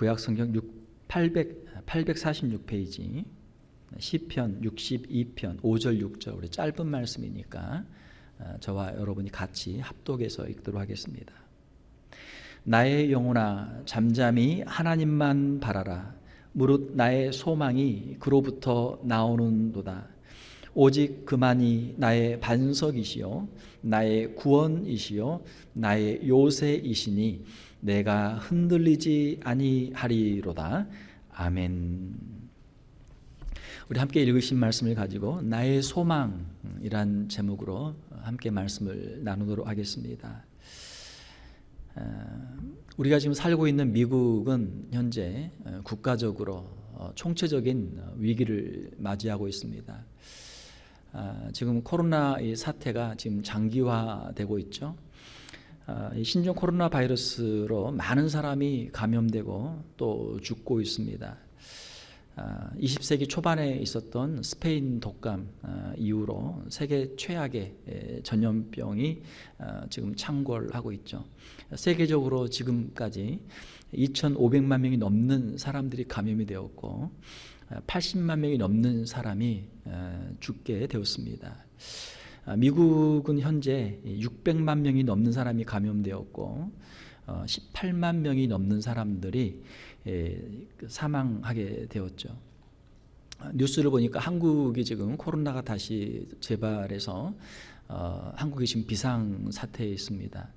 구약 성경 6 800 846페이지 시편 62편 5절 6절 우리 짧은 말씀이니까 어, 저와 여러분이 같이 합독해서 읽도록 하겠습니다. 나의 영혼아 잠잠히 하나님만 바라라 무릇 나의 소망이 그로부터 나오는도다 오직 그만이 나의 반석이시요 나의 구원이시요 나의 요새이시니 내가 흔들리지 아니하리로다 아멘 우리 함께 읽으신 말씀을 가지고 나의 소망이란 제목으로 함께 말씀을 나누도록 하겠습니다. 어, 우리가 지금 살고 있는 미국은 현재 어, 국가적으로 어, 총체적인 위기를 맞이하고 있습니다. 아, 지금 코로나 이 사태가 지금 장기화되고 있죠. 아, 이 신종 코로나 바이러스로 많은 사람이 감염되고 또 죽고 있습니다. 20세기 아, 초반에 있었던 스페인 독감 아, 이후로 세계 최악의 전염병이 아, 지금 창궐하고 있죠. 세계적으로 지금까지 2,500만 명이 넘는 사람들이 감염이 되었고 80만 명이 넘는 사람이 죽게 되었습니다. 미국은 현재 600만 명이 넘는 사람이 감염되었고 18만 어, 명이 넘는 사람들이 그 사망하게 되었죠. 뉴스를 보니까 한국이 지금 코로나가 다시 재발해서 어, 한국이 지금 비상 사태에 있습니다.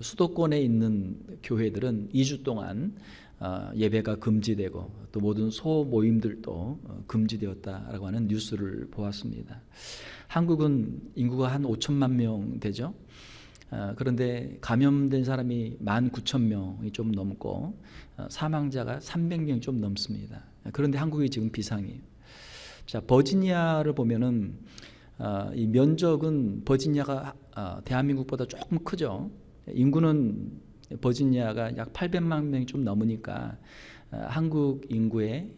수도권에 있는 교회들은 2주 동안 어, 예배가 금지되고 또 모든 소모임들도 어, 금지되었다라고 하는 뉴스를 보았습니다. 한국은 인구가 한 5천만 명 되죠. 어, 그런데 감염된 사람이 1만 9천 명이 좀 넘고 어, 사망자가 300명이 좀 넘습니다. 그런데 한국이 지금 비상이에요. 자, 버지니아를 보면은 어, 이 면적은 버지니아가 대한민국보다 조금 크죠. 인구는 버지니아가 약 800만 명이 좀 넘으니까 한국 인구의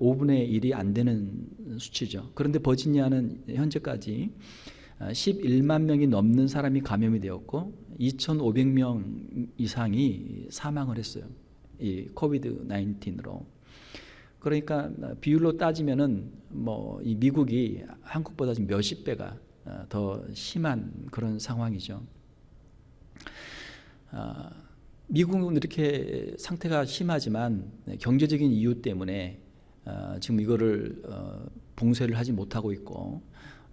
5분의 1이 안 되는 수치죠. 그런데 버지니아는 현재까지 11만 명이 넘는 사람이 감염이 되었고 2,500명 이상이 사망을 했어요. 이 코비드 19으로. 그러니까 비율로 따지면은 뭐 이 미국이 한국보다 지금 몇십 배가 어, 더 심한 그런 상황이죠. 아, 미국은 이렇게 상태가 심하지만 경제적인 이유 때문에 어, 지금 이거를 어, 봉쇄를 하지 못하고 있고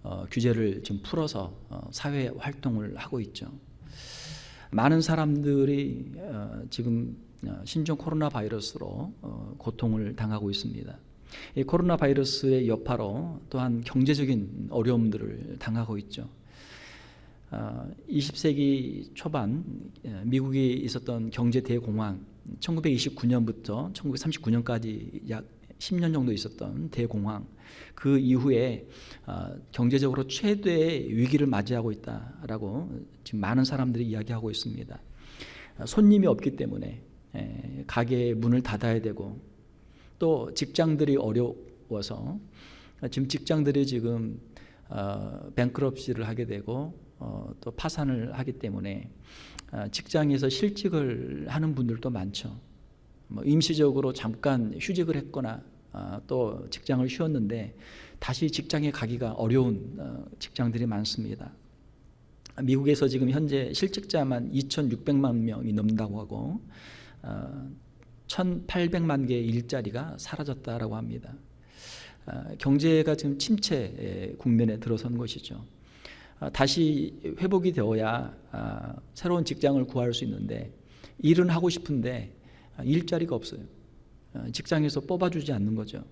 어, 규제를 지금 풀어서 어, 사회 활동을 하고 있죠. 많은 사람들이 어, 지금 어, 신종 코로나 바이러스로 어, 고통을 당하고 있습니다. 이 코로나 바이러스의 여파로 또한 경제적인 어려움들을 당하고 있죠. 20세기 어, 초반 예, 미국이 있었던 경제 대공황 1929년부터 1939년까지 약 10년 정도 있었던 대공황 그 이후에 어, 경제적으로 최대의 위기를 맞이하고 있다라고 지금 많은 사람들이 이야기하고 있습니다. 어, 손님이 없기 때문에 에, 가게 문을 닫아야 되고 또 직장들이 어려워서 어, 지금 직장들이 지금 어, 뱅크럽시를 하게 되고 어, 또 파산을 하기 때문에 어, 직장에서 실직을 하는 분들도 많죠. 뭐 임시적으로 잠깐 휴직을 했거나 어, 또 직장을 쉬었는데 다시 직장에 가기가 어려운 어, 직장들이 많습니다. 미국에서 지금 현재 실직자만 2,600만 명이 넘는다고 하고 1,800만 개의 일자리가 사라졌다라고 합니다. 경제가 지금 침체 국면에 들어선 것이죠. 다시 회복이 되어야 새로운 직장을 구할 수 있는데 일은 하고 싶은데 일자리가 없어요. 어, 직장에서 뽑아주지 않는 거죠.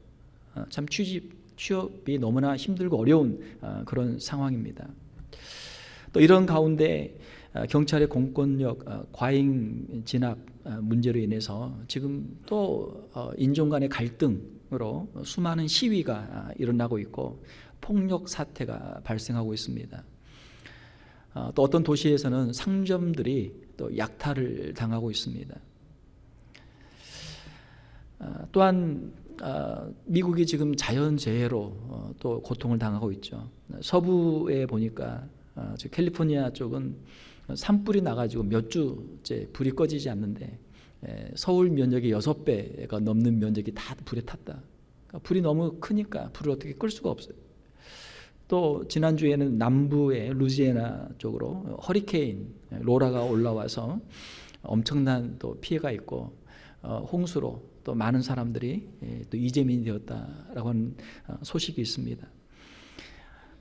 어, 참 취직 취업이 너무나 힘들고 어려운 어, 그런 상황입니다. 또 이런 가운데 경찰의 공권력 과잉 진압 문제로 인해서 지금 또 인종 간의 갈등으로 수많은 시위가 일어나고 있고 폭력 사태가 발생하고 있습니다. 또 어떤 도시에서는 상점들이 또 약탈을 당하고 있습니다. 아, 또한 아, 미국이 지금 자연재해로 어, 또 고통을 당하고 있죠. 서부에 보니까 아, 캘리포니아 쪽은 산불이 나가지고 몇 주째 불이 꺼지지 않는데 에, 서울 면적의 여섯 배가 넘는 면적이 다 불에 탔다. 그러니까 불이 너무 크니까 불을 어떻게 끌 수가 없어요. 또 지난주에는 남부의 루지애나 쪽으로 허리케인 로라가 올라와서 엄청난 또 피해가 있고 어, 홍수로 또 많은 사람들이 예, 또 이재민이 되었다라고 하는 어, 소식이 있습니다.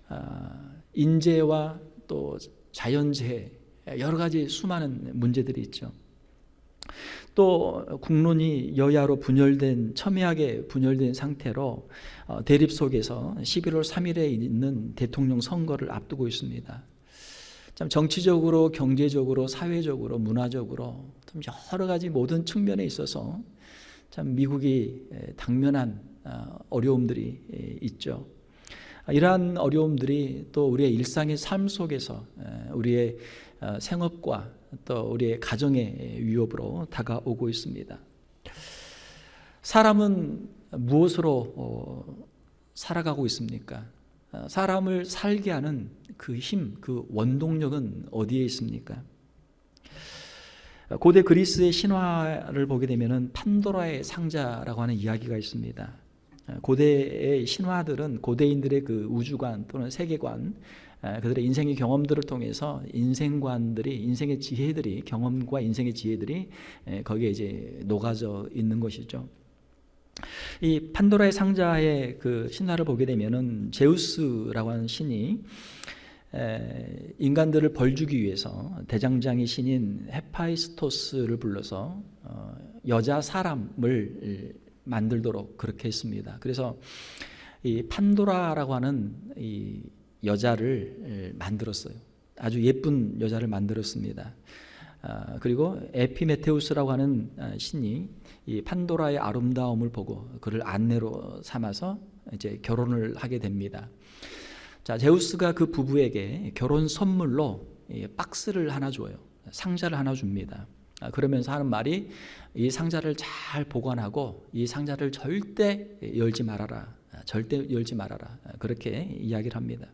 아, 인재와 또 자연재해 여러 가지 수많은 문제들이 있죠. 또 국론이 여야로 분열된 첨예하게 분열된 상태로 어, 대립 속에서 11월 3일에 있는 대통령 선거를 앞두고 있습니다. 참 정치적으로, 경제적으로, 사회적으로, 문화적으로 좀 여러 가지 모든 측면에 있어서 참 미국이 에, 당면한 아, 어려움들이 에, 있죠. 아, 이러한 어려움들이 또 우리의 일상의 삶 속에서 에, 우리의 어, 생업과 또 우리의 가정의 위협으로 다가오고 있습니다. 사람은 무엇으로 어, 살아가고 있습니까? 어, 사람을 살게 하는 그 힘, 그 원동력은 어디에 있습니까? 고대 그리스의 신화를 보게 되면은 판도라의 상자라고 하는 이야기가 있습니다. 고대의 신화들은 고대인들의 그 우주관 또는 세계관, 에, 그들의 인생의 경험들을 통해서 인생관들이 인생의 지혜들이 경험과 인생의 지혜들이 에, 거기에 이제 녹아져 있는 것이죠. 이 판도라의 상자의 그 신화를 보게 되면은 제우스라고 하는 신이 에, 인간들을 벌주기 위해서 대장장이 신인 헤파이스토스를 불러서 어, 여자 사람을 만들도록 그렇게 했습니다. 그래서 이 판도라라고 하는 이 여자를 만들었어요. 아주 예쁜 여자를 만들었습니다. 아, 그리고 에피메테우스라고 하는 아, 신이 이 판도라의 아름다움을 보고 그를 안내로 삼아서 이제 결혼을 하게 됩니다. 자, 제우스가 그 부부에게 결혼 선물로 이 박스를 하나 줘요. 상자를 하나 줍니다. 아, 그러면서 하는 말이 이 상자를 잘 보관하고 이 상자를 절대 열지 말아라. 아, 절대 열지 말아라. 아, 그렇게 이야기를 합니다.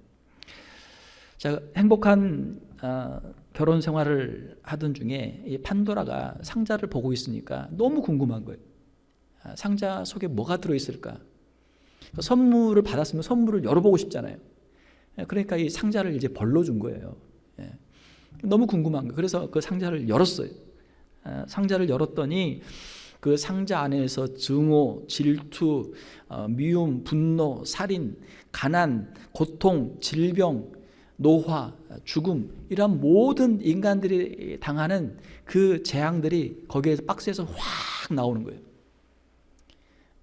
자, 행복한 어, 결혼 생활을 하던 중에 이 판도라가 상자를 보고 있으니까 너무 궁금한 거예요. 아, 상자 속에 뭐가 들어 있을까? 선물을 받았으면 선물을 열어보고 싶잖아요. 예, 그러니까 이 상자를 이제 벌러 준 거예요. 예. 너무 궁금한 거예요. 그래서 그 상자를 열었어요. 아, 상자를 열었더니 그 상자 안에서 증오, 질투, 어, 미움, 분노, 살인, 가난, 고통, 질병, 노화, 죽음 이런 모든 인간들이 당하는 그 재앙들이 거기에서 박스에서 확 나오는 거예요.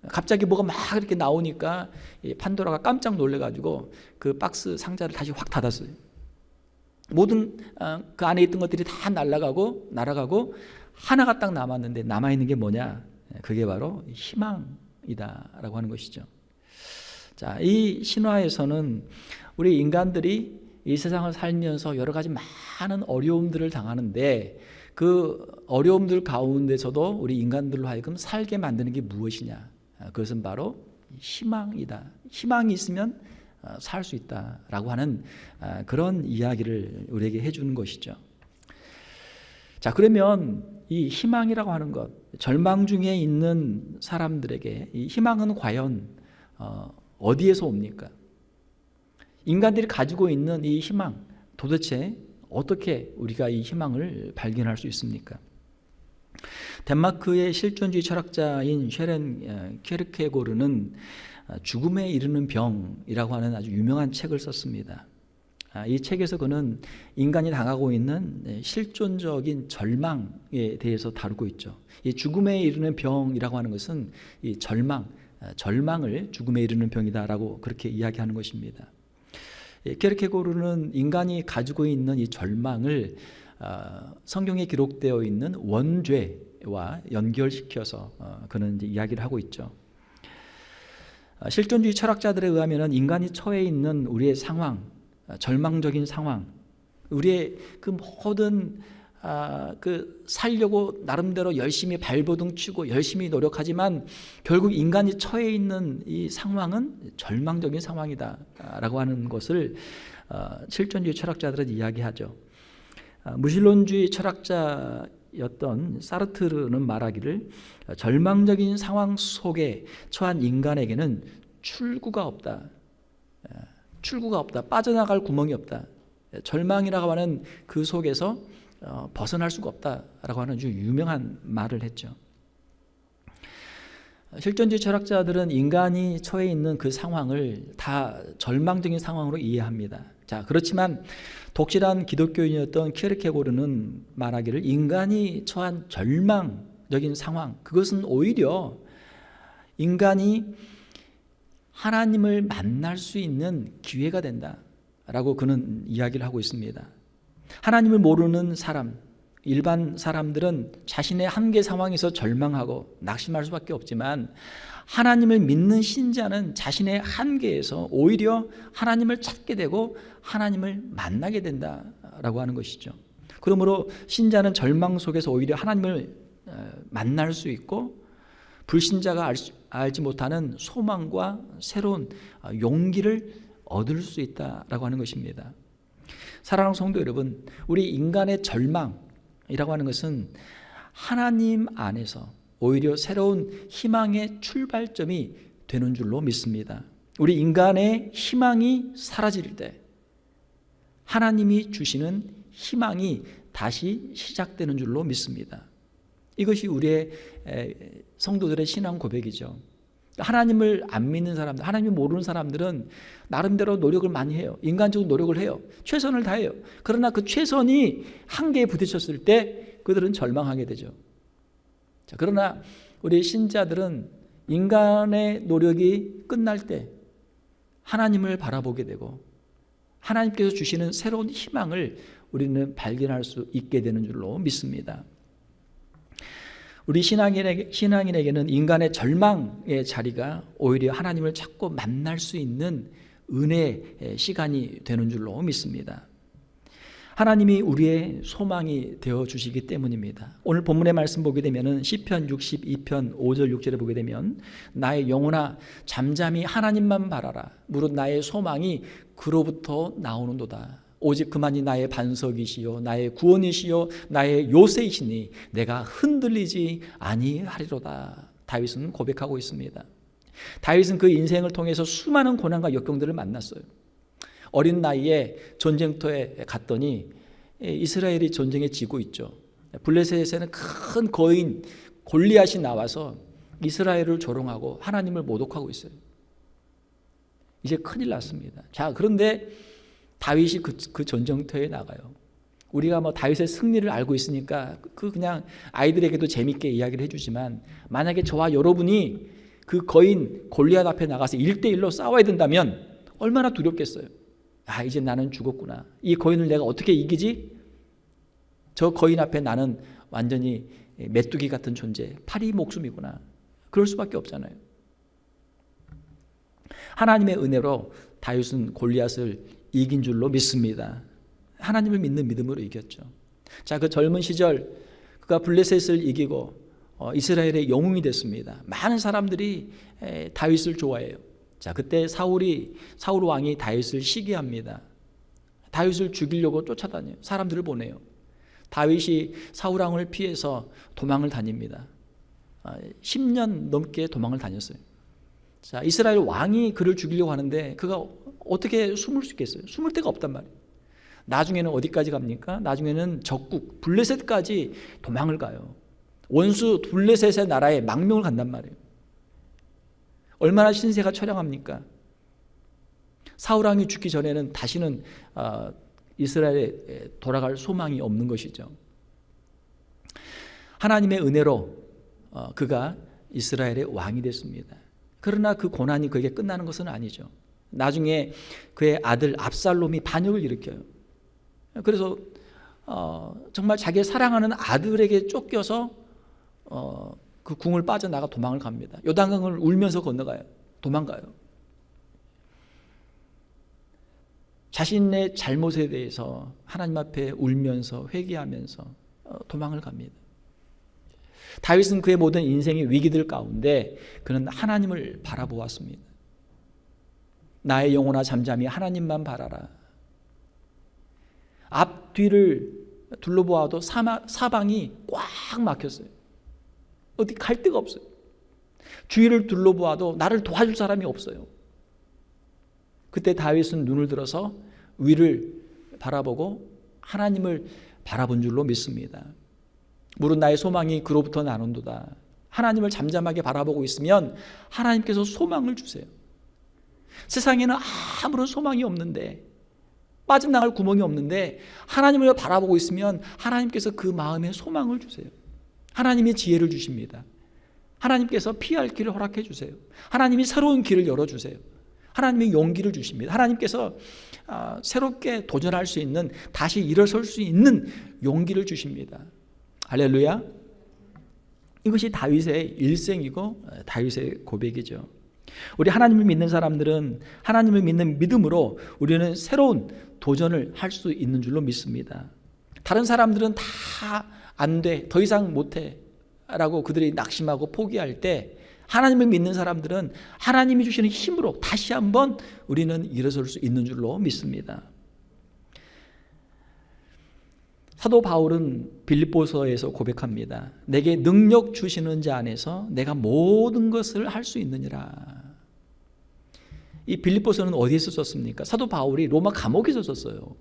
갑자기 뭐가 막 이렇게 나오니까 판도라가 깜짝 놀래가지고 그 박스 상자를 다시 확 닫았어요. 모든 어, 그 안에 있던 것들이 다 날아가고 날아가고 하나가 딱 남았는데 남아 있는 게 뭐냐? 그게 바로 희망이다라고 하는 것이죠. 자, 이 신화에서는 우리 인간들이 이 세상을 살면서 여러 가지 많은 어려움들을 당하는데 그 어려움들 가운데서도 우리 인간들로 하여금 살게 만드는 게 무엇이냐? 아, 그것은 바로 희망이다. 희망이 있으면 어, 살수 있다라고 하는 아, 그런 이야기를 우리에게 해주는 것이죠. 자, 그러면 이 희망이라고 하는 것, 절망 중에 있는 사람들에게 이 희망은 과연 어, 어디에서 옵니까? 인간들이 가지고 있는 이 희망, 도대체 어떻게 우리가 이 희망을 발견할 수 있습니까? 덴마크의 실존주의 철학자인 쉐렌 케르케고르는 죽음에 이르는 병이라고 하는 아주 유명한 책을 썼습니다. 아, 이 책에서 그는 인간이 당하고 있는 네, 실존적인 절망에 대해서 다루고 있죠. 이 죽음에 이르는 병이라고 하는 것은 이 절망, 아, 절망을 죽음에 이르는 병이다라고 그렇게 이야기하는 것입니다. 케르케고르는 인간이 가지고 있는 이 절망을 아, 성경에 기록되어 있는 원죄와 연결시켜서 어, 그는 이야기를 하고 있죠. 실존주의 철학자들에 의하면 인간이 처해 있는 우리의 상황, 절망적인 상황, 우리의 그 모든 아, 그 살려고 나름대로 열심히 발버둥 치고 열심히 노력하지만 결국 인간이 처해 있는 이 상황은 절망적인 상황이다라고 하는 것을 어, 실존주의 철학자들은 이야기하죠. 아, 무신론주의 철학자 였던 사르트르는 말하기를 절망적인 상황 속에 처한 인간에게는 출구가 없다. 출구가 없다. 빠져나갈 구멍이 없다. 절망이라고 하는 그 속에서 어, 벗어날 수가 없다라고 하는 유명한 말을 했죠. 실존주의 철학자들은 인간이 처해 있는 그 상황을 다 절망적인 상황으로 이해합니다. 자, 그렇지만 독실한 기독교인이었던 키르케고르는 말하기를 인간이 처한 절망적인 상황, 그것은 오히려 인간이 하나님을 만날 수 있는 기회가 된다라고 그는 이야기를 하고 있습니다. 하나님을 모르는 사람, 일반 사람들은 자신의 한계 상황에서 절망하고 낙심할 수밖에 없지만 하나님을 믿는 신자는 자신의 한계에서 오히려 하나님을 찾게 되고 하나님을 만나게 된다라고 하는 것이죠. 그러므로 신자는 절망 속에서 오히려 하나님을 어, 만날 수 있고 불신자가 알지 못하는 소망과 새로운 어, 용기를 얻을 수 있다라고 하는 것입니다. 사랑하는 성도 여러분, 우리 인간의 절망이라고 하는 것은 하나님 안에서 오히려 새로운 희망의 출발점이 되는 줄로 믿습니다. 우리 인간의 희망이 사라질 때 하나님이 주시는 희망이 다시 시작되는 줄로 믿습니다. 이것이 우리의 성도들의 신앙 고백이죠. 하나님을 안 믿는 사람들, 하나님을 모르는 사람들은 나름대로 노력을 많이 해요. 인간적인 노력을 해요. 최선을 다해요. 그러나 그 최선이 한계에 부딪혔을 때 그들은 절망하게 되죠. 자, 그러나 우리 신자들은 인간의 노력이 끝날 때 하나님을 바라보게 되고 하나님께서 주시는 새로운 희망을 우리는 발견할 수 있게 되는 줄로 믿습니다. 우리 신앙인에게, 신앙인에게는 인간의 절망의 자리가 오히려 하나님을 찾고 만날 수 있는 은혜의 시간이 되는 줄로 믿습니다. 하나님이 우리의 소망이 되어 주시기 때문입니다. 오늘 본문의 말씀 보게 되면은 시편 62편 5절 6절에 보게 되면 나의 영혼아 잠잠히 하나님만 바라라. 무릇 나의 소망이 그로부터 나오는도다. 오직 그만이 나의 반석이시요 나의 구원이시요 나의 요새이시니 내가 흔들리지 아니하리로다. 다윗은 고백하고 있습니다. 다윗은 그 인생을 통해서 수많은 고난과 역경들을 만났어요. 어린 나이에 전쟁터에 갔더니 이스라엘이 전쟁에 지고 있죠. 블레셋에서는 큰 거인 골리앗이 나와서 이스라엘을 조롱하고 하나님을 모독하고 있어요. 이제 큰일 났습니다. 자, 그런데 다윗이 그, 그 전쟁터에 나가요. 우리가 뭐 다윗의 승리를 알고 있으니까 그 그냥 아이들에게도 재밌게 이야기를 해주지만 만약에 저와 여러분이 그 거인 골리앗 앞에 나가서 1대1로 싸워야 된다면 얼마나 두렵겠어요. 아, 이제 나는 죽었구나. 이 거인을 내가 어떻게 이기지? 저 거인 앞에 나는 완전히 메뚜기 같은 존재, 파리 목숨이구나. 그럴 수밖에 없잖아요. 하나님의 은혜로 다윗은 골리앗을 이긴 줄로 믿습니다. 하나님을 믿는 믿음으로 이겼죠. 자, 그 젊은 시절 그가 블레셋을 이기고 어, 이스라엘의 영웅이 됐습니다. 많은 사람들이 에, 다윗을 좋아해요. 자, 그때 사울이 사울 왕이 다윗을 시기합니다. 다윗을 죽이려고 쫓아다녀요. 사람들을 보내요. 다윗이 사울 왕을 피해서 도망을 다닙니다. 10년 아, 넘게 도망을 다녔어요. 자, 이스라엘 왕이 그를 죽이려고 하는데 그가 어떻게 숨을 수 있겠어요? 숨을 데가 없단 말이에요. 나중에는 어디까지 갑니까? 나중에는 적국 블레셋까지 도망을 가요. 원수 블레셋의 나라에 망명을 간단 말이에요. 얼마나 신세가 처량합니까? 사울 왕이 죽기 전에는 다시는 어, 이스라엘에 돌아갈 소망이 없는 것이죠. 하나님의 은혜로 어, 그가 이스라엘의 왕이 됐습니다. 그러나 그 고난이 그에게 끝나는 것은 아니죠. 나중에 그의 아들 압살롬이 반역을 일으켜요. 그래서 어, 정말 자기 사랑하는 아들에게 쫓겨서 어, 그 궁을 빠져나가 도망을 갑니다. 요단강을 울면서 건너가요. 도망가요. 자신의 잘못에 대해서 하나님 앞에 울면서 회개하면서 어, 도망을 갑니다. 다윗은 그의 모든 인생의 위기들 가운데 그는 하나님을 바라보았습니다. 나의 영혼아 잠잠히 하나님만 바라라. 앞뒤를 둘러보아도 사방이 꽉 막혔어요. 어디 갈 데가 없어요. 주위를 둘러보아도 나를 도와줄 사람이 없어요. 그때 다윗은 눈을 들어서 위를 바라보고 하나님을 바라본 줄로 믿습니다. 물은 나의 소망이 그로부터 나눈도다. 하나님을 잠잠하게 바라보고 있으면 하나님께서 소망을 주세요. 세상에는 아무런 소망이 없는데 빠져나갈 구멍이 없는데 하나님을 바라보고 있으면 하나님께서 그 마음에 소망을 주세요. 하나님이 지혜를 주십니다. 하나님께서 피할 길을 허락해 주세요. 하나님이 새로운 길을 열어 주세요. 하나님이 용기를 주십니다. 하나님께서 아, 새롭게 도전할 수 있는 다시 일어설 수 있는 용기를 주십니다. 할렐루야. 이것이 다윗의 일생이고 다윗의 고백이죠. 우리 하나님을 믿는 사람들은 하나님을 믿는 믿음으로 우리는 새로운 도전을 할 수 있는 줄로 믿습니다. 다른 사람들은 다 안 돼, 더 이상 못 해 라고 그들이 낙심하고 포기할 때 하나님을 믿는 사람들은 하나님이 주시는 힘으로 다시 한번 우리는 일어설 수 있는 줄로 믿습니다. 사도 바울은 빌립보서에서 고백합니다. 내게 능력 주시는 자 안에서 내가 모든 것을 할 수 있느니라. 이 빌립보서는 어디에서 썼습니까? 사도 바울이 로마 감옥에서 썼어요.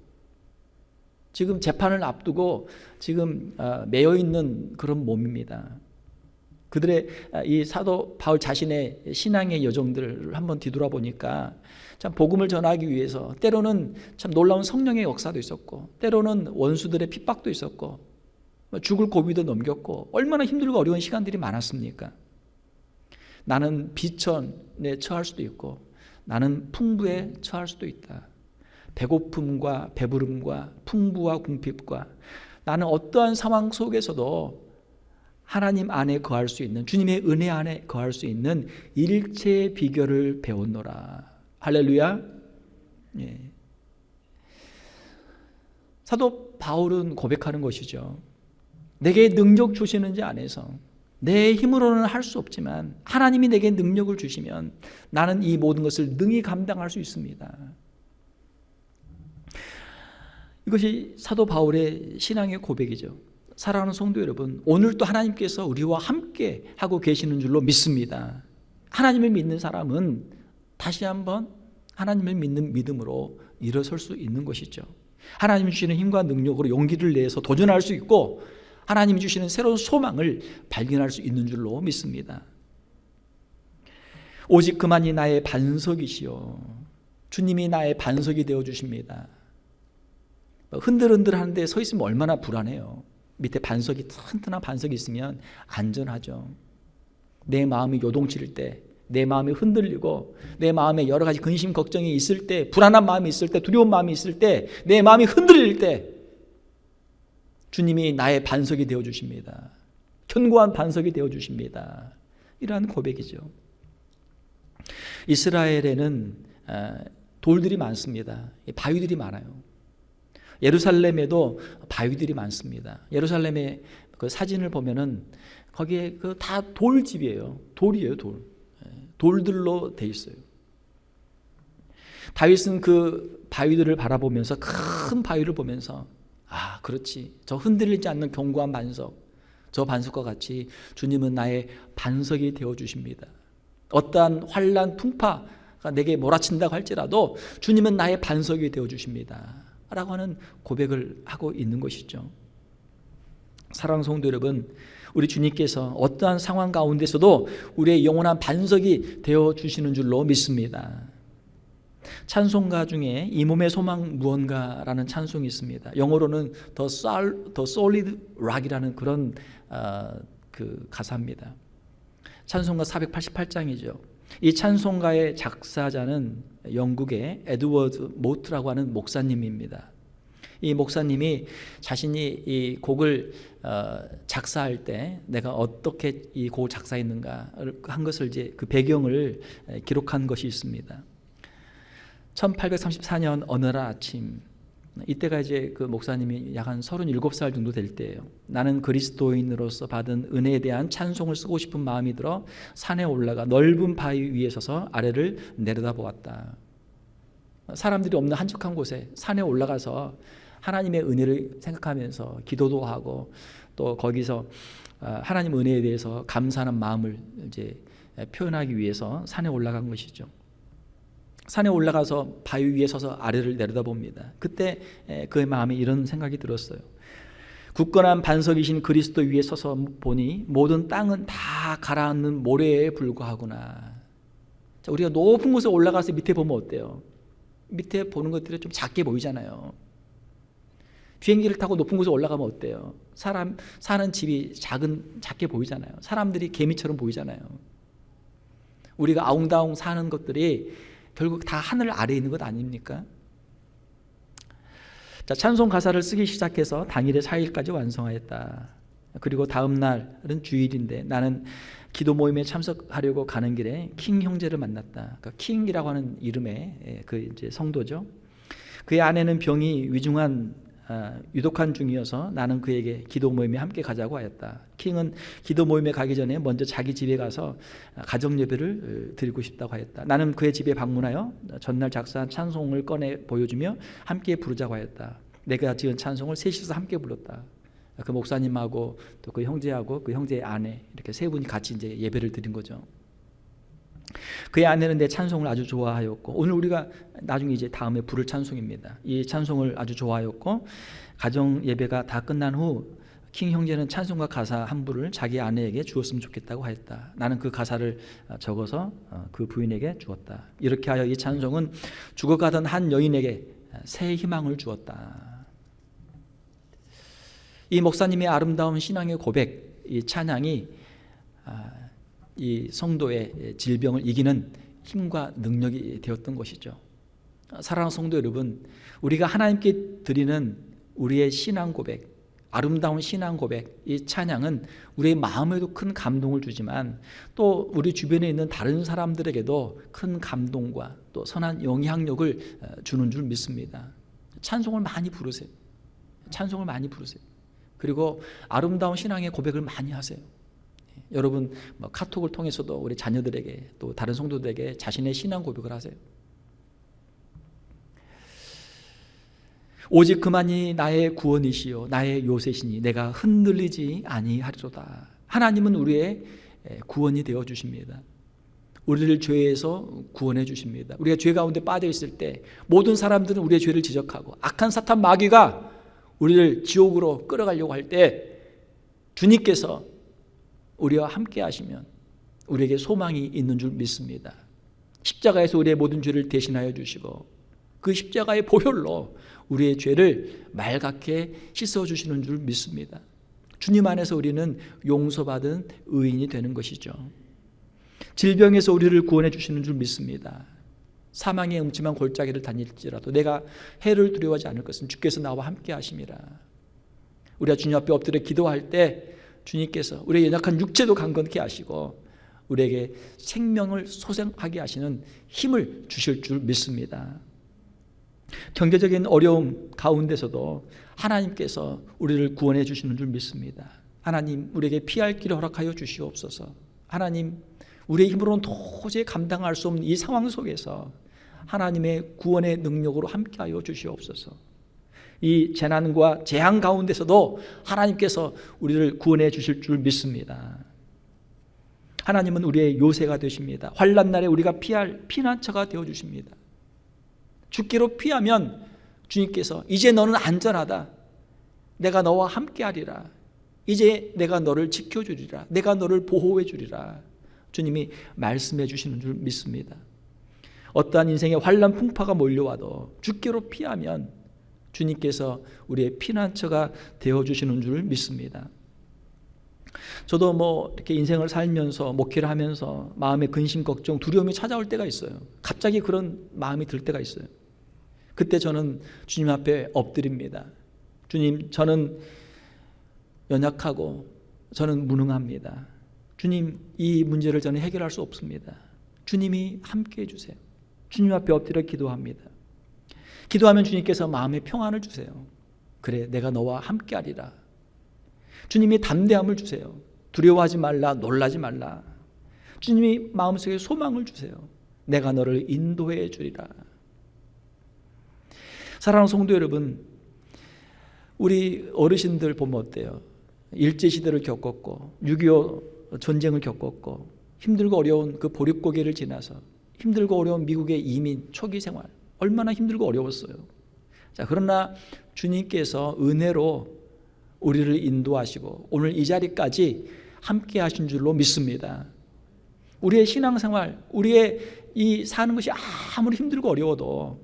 지금 재판을 앞두고 지금 어, 매여 있는 그런 몸입니다. 그들의 아, 이 사도 바울 자신의 신앙의 여정들을 한번 뒤돌아보니까 참 복음을 전하기 위해서 때로는 참 놀라운 성령의 역사도 있었고 때로는 원수들의 핍박도 있었고 뭐 죽을 고비도 넘겼고 얼마나 힘들고 어려운 시간들이 많았습니까? 나는 비천에 처할 수도 있고 나는 풍부에 처할 수도 있다. 배고픔과 배부름과 풍부와 궁핍과 나는 어떠한 상황 속에서도 하나님 안에 거할 수 있는 주님의 은혜 안에 거할 수 있는 일체의 비결을 배웠노라. 할렐루야. 예. 사도 바울은 고백하는 것이죠. 내게 능력 주시는 자 안에서 내 힘으로는 할 수 없지만 하나님이 내게 능력을 주시면 나는 이 모든 것을 능히 감당할 수 있습니다. 이것이 사도 바울의 신앙의 고백이죠. 사랑하는 성도 여러분, 오늘도 하나님께서 우리와 함께 하고 계시는 줄로 믿습니다. 하나님을 믿는 사람은 다시 한번 하나님을 믿는 믿음으로 일어설 수 있는 것이죠. 하나님이 주시는 힘과 능력으로 용기를 내서 도전할 수 있고 하나님이 주시는 새로운 소망을 발견할 수 있는 줄로 믿습니다. 오직 그만이 나의 반석이시요. 주님이 나의 반석이 되어 주십니다. 흔들흔들 하는데 서 있으면 얼마나 불안해요. 밑에 반석이 튼튼한 반석이 있으면 안전하죠. 내 마음이 요동칠 때, 내 마음이 흔들리고, 내 마음에 여러 가지 근심, 걱정이 있을 때, 불안한 마음이 있을 때, 두려운 마음이 있을 때, 내 마음이 흔들릴 때, 주님이 나의 반석이 되어 주십니다. 견고한 반석이 되어 주십니다. 이러한 고백이죠. 이스라엘에는 아, 돌들이 많습니다. 바위들이 많아요. 예루살렘에도 바위들이 많습니다. 예루살렘의 그 사진을 보면은 거기에 그 다 돌집이에요. 돌이에요, 돌. 예, 돌들로 돼 있어요. 다윗은 그 바위들을 바라보면서 큰 바위를 보면서 아, 그렇지. 저 흔들리지 않는 견고한 반석. 저 반석과 같이 주님은 나의 반석이 되어 주십니다. 어떠한 환란 풍파가 내게 몰아친다고 할지라도 주님은 나의 반석이 되어 주십니다. 라고 하는 고백을 하고 있는 것이죠. 사랑 성도 여러분, 우리 주님께서 어떠한 상황 가운데서도 우리의 영원한 반석이 되어 주시는 줄로 믿습니다. 찬송가 중에 이 몸의 소망 무언가라는 찬송이 있습니다. 영어로는 The, Sol, The Solid Rock이라는 그런 어, 그 가사입니다. 찬송가 488장이죠. 이 찬송가의 작사자는 영국의 에드워드 모트라고 하는 목사님입니다. 이 목사님이 자신이 이 곡을 어, 작사할 때 내가 어떻게 이 곡을 작사했는가 한 것을 이제 그 배경을 기록한 것이 있습니다. 1834년 어느 날 아침 이때가 이제 그 목사님이 약 한 37살 정도 될 때예요. 나는 그리스도인으로서 받은 은혜에 대한 찬송을 쓰고 싶은 마음이 들어 산에 올라가 넓은 바위 위에 서서 아래를 내려다 보았다. 사람들이 없는 한적한 곳에 산에 올라가서 하나님의 은혜를 생각하면서 기도도 하고 또 거기서 아, 하나님 은혜에 대해서 감사하는 마음을 이제 표현하기 위해서 산에 올라간 것이죠. 산에 올라가서 바위 위에 서서 아래를 내려다봅니다. 그때 그의 마음에 이런 생각이 들었어요. 굳건한 반석이신 그리스도 위에 서서 보니 모든 땅은 다 가라앉는 모래에 불과하구나. 자, 우리가 높은 곳에 올라가서 밑에 보면 어때요? 밑에 보는 것들이 좀 작게 보이잖아요. 비행기를 타고 높은 곳에 올라가면 어때요? 사람 사는 집이 작은 작게 보이잖아요. 사람들이 개미처럼 보이잖아요. 우리가 아웅다웅 사는 것들이 결국 다 하늘 아래에 있는 것 아닙니까? 자, 찬송 가사를 쓰기 시작해서 당일에 4일까지 완성하였다. 그리고 다음 날은 주일인데 나는 기도 모임에 참석하려고 가는 길에 킹 형제를 만났다. 그러니까 킹이라고 하는 이름의 그 이제 성도죠. 그의 아내는 병이 위중한 아, 유독한 중이어서 나는 그에게 기도 모임에 함께 가자고 하였다. 킹은 기도 모임에 가기 전에 먼저 자기 집에 가서 가정 예배를 어, 드리고 싶다고 하였다. 나는 그의 집에 방문하여 전날 작사한 찬송을 꺼내 보여주며 함께 부르자고 하였다. 내가 지은 찬송을 셋이서 함께 불렀다. 그 목사님하고 또 그 형제하고 그 형제의 아내 이렇게 세 분이 같이 이제 예배를 드린 거죠. 그의 아내는 내 찬송을 아주 좋아하였고 오늘 우리가 나중에 이제 다음에 부를 찬송입니다. 이 찬송을 아주 좋아하였고 가정 예배가 다 끝난 후 킹 형제는 찬송과 가사 한 부를 자기 아내에게 주었으면 좋겠다고 하였다. 나는 그 가사를 적어서 어, 그 부인에게 주었다. 이렇게 하여 이 찬송은 죽어가던 한 여인에게 새 희망을 주었다. 이 목사님의 아름다운 신앙의 고백, 이 찬양이 아, 이 성도의 질병을 이기는 힘과 능력이 되었던 것이죠. 사랑하는 성도 여러분, 우리가 하나님께 드리는 우리의 신앙 고백, 아름다운 신앙 고백, 이 찬양은 우리의 마음에도 큰 감동을 주지만 또 우리 주변에 있는 다른 사람들에게도 큰 감동과 또 선한 영향력을 어, 주는 줄 믿습니다. 찬송을 많이 부르세요. 찬송을 많이 부르세요. 그리고 아름다운 신앙의 고백을 많이 하세요. 여러분 뭐 카톡을 통해서도 우리 자녀들에게 또 다른 성도들에게 자신의 신앙 고백을 하세요. 오직 그만이 나의 구원이시요 나의 요새시니 내가 흔들리지 아니하리로다. 하나님은 우리의 구원이 되어 주십니다. 우리를 죄에서 구원해 주십니다. 우리가 죄 가운데 빠져 있을 때 모든 사람들은 우리의 죄를 지적하고 악한 사탄 마귀가 우리를 지옥으로 끌어가려고 할 때 주님께서 우리와 함께 하시면 우리에게 소망이 있는 줄 믿습니다. 십자가에서 우리의 모든 죄를 대신하여 주시고 그 십자가의 보혈로 우리의 죄를 맑게 씻어 주시는 줄 믿습니다. 주님 안에서 우리는 용서받은 의인이 되는 것이죠. 질병에서 우리를 구원해 주시는 줄 믿습니다. 사망의 음침한 골짜기를 다닐지라도 내가 해를 두려워하지 않을 것은 주께서 나와 함께 하심이라. 우리가 주님 앞에 엎드려 기도할 때 주님께서 우리의 연약한 육체도 강건케 하시고 우리에게 생명을 소생하게 하시는 힘을 주실 줄 믿습니다. 경제적인 어려움 가운데서도 하나님께서 우리를 구원해 주시는 줄 믿습니다. 하나님 우리에게 피할 길을 허락하여 주시옵소서. 하나님 우리의 힘으로는 도저히 감당할 수 없는 이 상황 속에서 하나님의 구원의 능력으로 함께하여 주시옵소서. 이 재난과 재앙 가운데서도 하나님께서 우리를 구원해 주실 줄 믿습니다. 하나님은 우리의 요새가 되십니다. 환란 날에 우리가 피할 피난처가 되어 주십니다. 죽기로 피하면 주님께서 이제 너는 안전하다. 내가 너와 함께하리라. 이제 내가 너를 지켜주리라. 내가 너를 보호해 주리라. 주님이 말씀해 주시는 줄 믿습니다. 어떠한 인생의 환란 풍파가 몰려와도 죽기로 피하면 주님께서 우리의 피난처가 되어 주시는 줄 믿습니다. 저도 뭐 이렇게 인생을 살면서 목회를 하면서 마음에 근심 걱정 두려움이 찾아올 때가 있어요. 갑자기 그런 마음이 들 때가 있어요. 그때 저는 주님 앞에 엎드립니다. 주님, 저는 연약하고 저는 무능합니다. 주님, 이 문제를 저는 해결할 수 없습니다. 주님이 함께 해주세요. 주님 앞에 엎드려 기도합니다. 기도하면 주님께서 마음의 평안을 주세요. 그래, 내가 너와 함께 하리라. 주님이 담대함을 주세요. 두려워하지 말라, 놀라지 말라. 주님이 마음속에 소망을 주세요. 내가 너를 인도해 주리라. 사랑하는 성도 여러분, 우리 어르신들 보면 어때요? 일제 시대를 겪었고 6.25 전쟁을 겪었고 힘들고 어려운 그 보릿고개를 지나서 힘들고 어려운 미국의 이민 초기 생활 얼마나 힘들고 어려웠어요. 자, 그러나 주님께서 은혜로 우리를 인도하시고 오늘 이 자리까지 함께 하신 줄로 믿습니다. 우리의 신앙생활, 우리의 이 사는 것이 아무리 힘들고 어려워도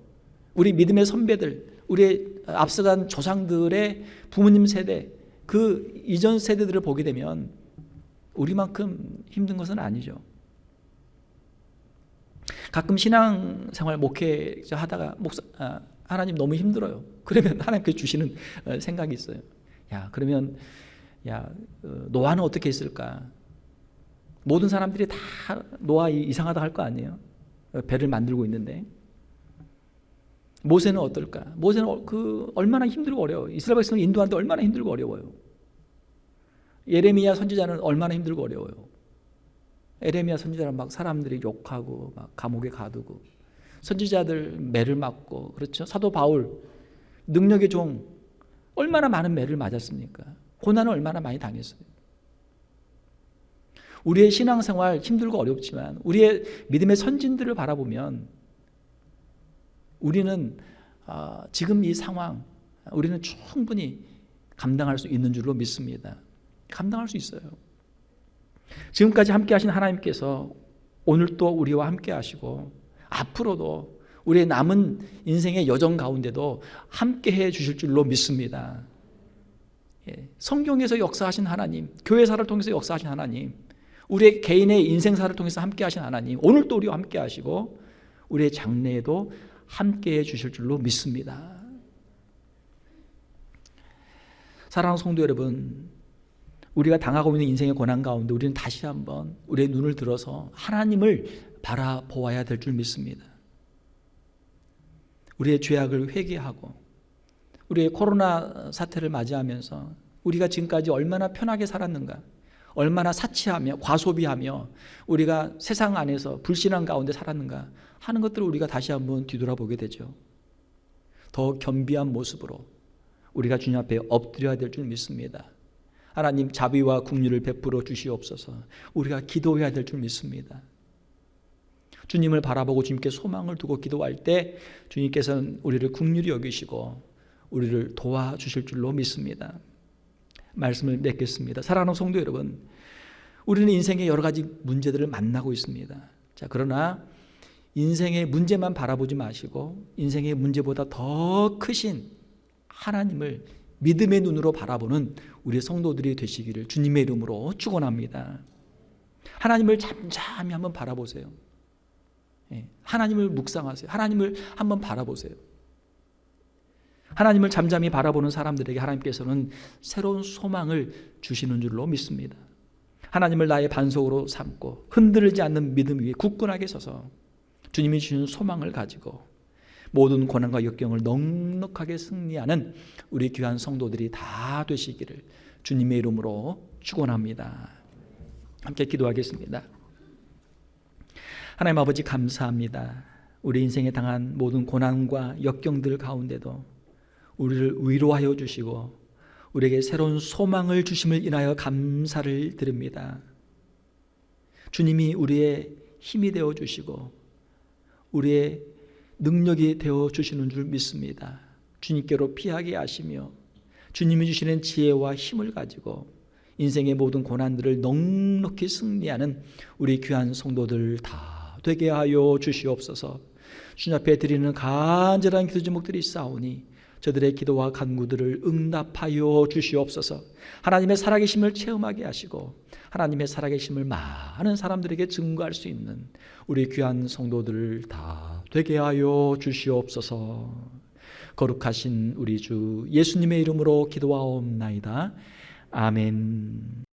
우리 믿음의 선배들, 우리의 앞서간 조상들의 부모님 세대, 그 이전 세대들을 보게 되면 우리만큼 힘든 것은 아니죠. 가끔 신앙생활 목회 하다가 목사 아, 하나님 너무 힘들어요. 그러면 하나님께 주시는 어, 생각이 있어요. 야 그러면 야 어, 노아는 어떻게 했을까? 모든 사람들이 다 노아 이상하다 할 거 아니에요? 어, 배를 만들고 있는데 모세는 어떨까? 모세는 그 얼마나 힘들고 어려워. 이스라엘 백성을 인도하는데 얼마나 힘들고 어려워요. 예레미야 선지자는 얼마나 힘들고 어려워요. 에레미야 선지자는 막 사람들이 욕하고 막 감옥에 가두고 선지자들 매를 맞고 그렇죠. 사도 바울 능력의 종 얼마나 많은 매를 맞았습니까? 고난을 얼마나 많이 당했어요. 우리의 신앙생활 힘들고 어렵지만 우리의 믿음의 선진들을 바라보면 우리는 어, 지금 이 상황 우리는 충분히 감당할 수 있는 줄로 믿습니다. 감당할 수 있어요. 지금까지 함께 하신 하나님께서 오늘 또 우리와 함께 하시고 앞으로도 우리의 남은 인생의 여정 가운데도 함께 해 주실 줄로 믿습니다. 예, 성경에서 역사하신 하나님, 교회사를 통해서 역사하신 하나님, 우리의 개인의 인생사를 통해서 함께 하신 하나님, 오늘 또 우리와 함께 하시고 우리의 장래에도 함께 해 주실 줄로 믿습니다. 사랑하는 성도 여러분, 우리가 당하고 있는 인생의 고난 가운데 우리는 다시 한번 우리의 눈을 들어서 하나님을 바라보아야 될 줄 믿습니다. 우리의 죄악을 회개하고 우리의 코로나 사태를 맞이하면서 우리가 지금까지 얼마나 편하게 살았는가, 얼마나 사치하며 과소비하며 우리가 세상 안에서 불신앙 가운데 살았는가 하는 것들을 우리가 다시 한번 뒤돌아보게 되죠. 더 겸비한 모습으로 우리가 주님 앞에 엎드려야 될 줄 믿습니다. 하나님 자비와 국률을 베풀어 주시옵소서. 우리가 기도해야 될 줄 믿습니다. 주님을 바라보고 주님께 소망을 두고 기도할 때 주님께서는 우리를 국률이 여기시고 우리를 도와주실 줄로 믿습니다. 말씀을 맺겠습니다. 사랑하는 성도 여러분, 우리는 인생의 여러 가지 문제들을 만나고 있습니다. 자, 그러나 인생의 문제만 바라보지 마시고 인생의 문제보다 더 크신 하나님을 믿음의 눈으로 바라보는 우리 성도들이 되시기를 주님의 이름으로 축원합니다. 하나님을 잠잠히 한번 바라보세요. 예, 하나님을 묵상하세요. 하나님을 한번 바라보세요. 하나님을 잠잠히 바라보는 사람들에게 하나님께서는 새로운 소망을 주시는 줄로 믿습니다. 하나님을 나의 반석으로 삼고 흔들리지 않는 믿음 위에 굳건하게 서서 주님이 주신 소망을 가지고 모든 고난과 역경을 넉넉하게 승리하는 우리 귀한 성도들이 다 되시기를 주님의 이름으로 축원합니다. 함께 기도하겠습니다. 하나님 아버지 감사합니다. 우리 인생에 당한 모든 고난과 역경들 가운데도 우리를 위로하여 주시고 우리에게 새로운 소망을 주심을 인하여 감사를 드립니다. 주님이 우리의 힘이 되어 주시고 우리의 능력이 되어 주시는 줄 믿습니다. 주님께로 피하게 하시며 주님이 주시는 지혜와 힘을 가지고 인생의 모든 고난들을 넉넉히 승리하는 우리 귀한 성도들 다 되게 하여 주시옵소서. 주님 앞에 드리는 간절한 기도 제목들이 있사오니 저들의 기도와 간구들을 응답하여 주시옵소서. 하나님의 살아계심을 체험하게 하시고 하나님의 살아계심을 많은 사람들에게 증거할 수 있는 우리 귀한 성도들을 다 되게 하여 주시옵소서. 거룩하신 우리 주 예수님의 이름으로 기도하옵나이다. 아멘.